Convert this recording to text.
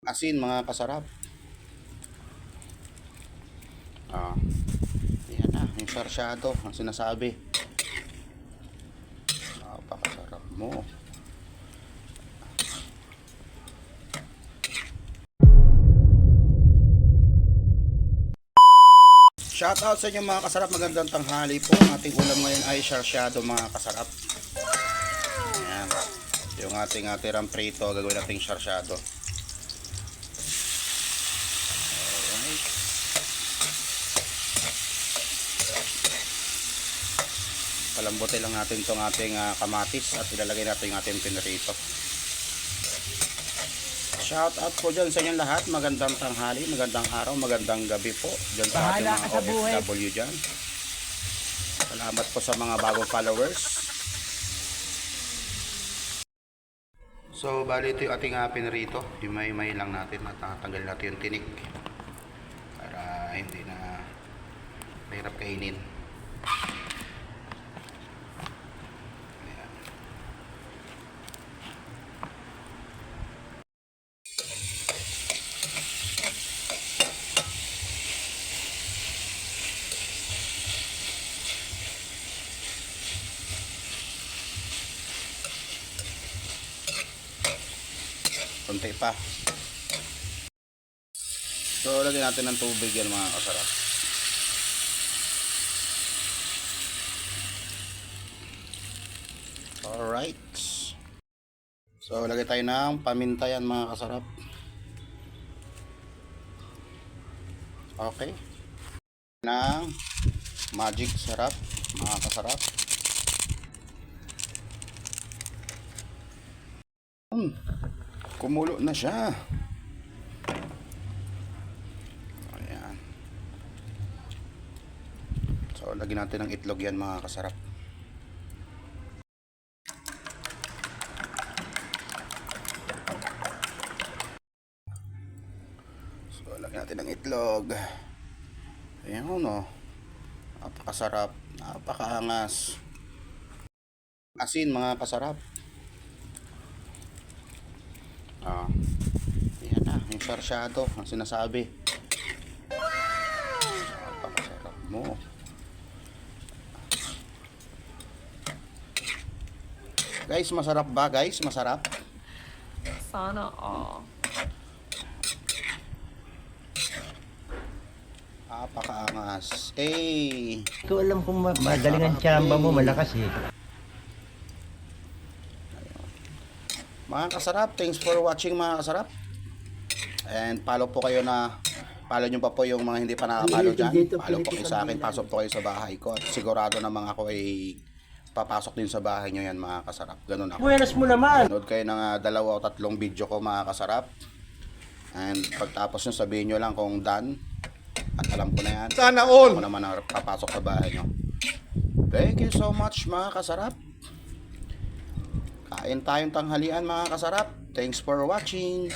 Asin mga kasarap. Ah. Yan na, yung sarsyado, ang sinasabi. Napakasarap mo. Shoutout sa inyo mga kasarap, magandang tanghali po. Ang ating ulam ngayon ay sarsyado mga kasarap. Ayan. Yung ating atirang prito, gagawin nating sarsyado. Alright. Palambutin lang natin itong ating ah, kamatis at ilalagay natin yung ating pinrito. Shout out po dyan sa inyong lahat. Magandang tanghali, magandang araw, magandang gabi po. Dyan sa ating mga. OFW dyan. Salamat po sa mga bagong followers. So, bali ito yung ating uh, pinrito. Yung may-may lang natin at natin yung tinik. Para hindi na mahirap kainin. Kunti pa. So, lagyan natin ng tubig yan mga kasarap. Alright. So, lagay tayo ng paminta yan mga kasarap. Okay. Ng magic sarap mga kasarap. Hmm. Kumulo na siya. Ayan. So, lagyan natin ng itlog yan mga kasarap. So, lagyan natin ng itlog. Ayan o, no. Napakasarap. Napakaangas. Asin, mga kasarap. Ah. Yan na, yung sarsyado, ang sinasabi. Napakasarap mo. Guys, masarap ba guys? Masarap? Sana all. Napakaangas. Eh, Hindi ko alam kung ma- magaling ang tsamba mo, malakas eh. Mga kasarap, thanks for watching mga kasarap. And follow po kayo na follow nyo pa po yung mga hindi pa nakapalo dyan. Follow po kayo sa akin, pasok po kayo sa bahay ko. At sigurado namang ako ay papasok din sa bahay nyo yan mga kasarap. Ganun ako. Buenas mo naman! Nood kayo ng ah, dalawa o tatlong video ko mga kasarap. And pagtapos nyo sabihin nyo lang kung done. At alam ko na yan. Sana all! Ako naman ang papasok sa bahay nyo. Thank you so much mga kasarap. Kain tayong tanghalian mga kasarap. Thanks for watching.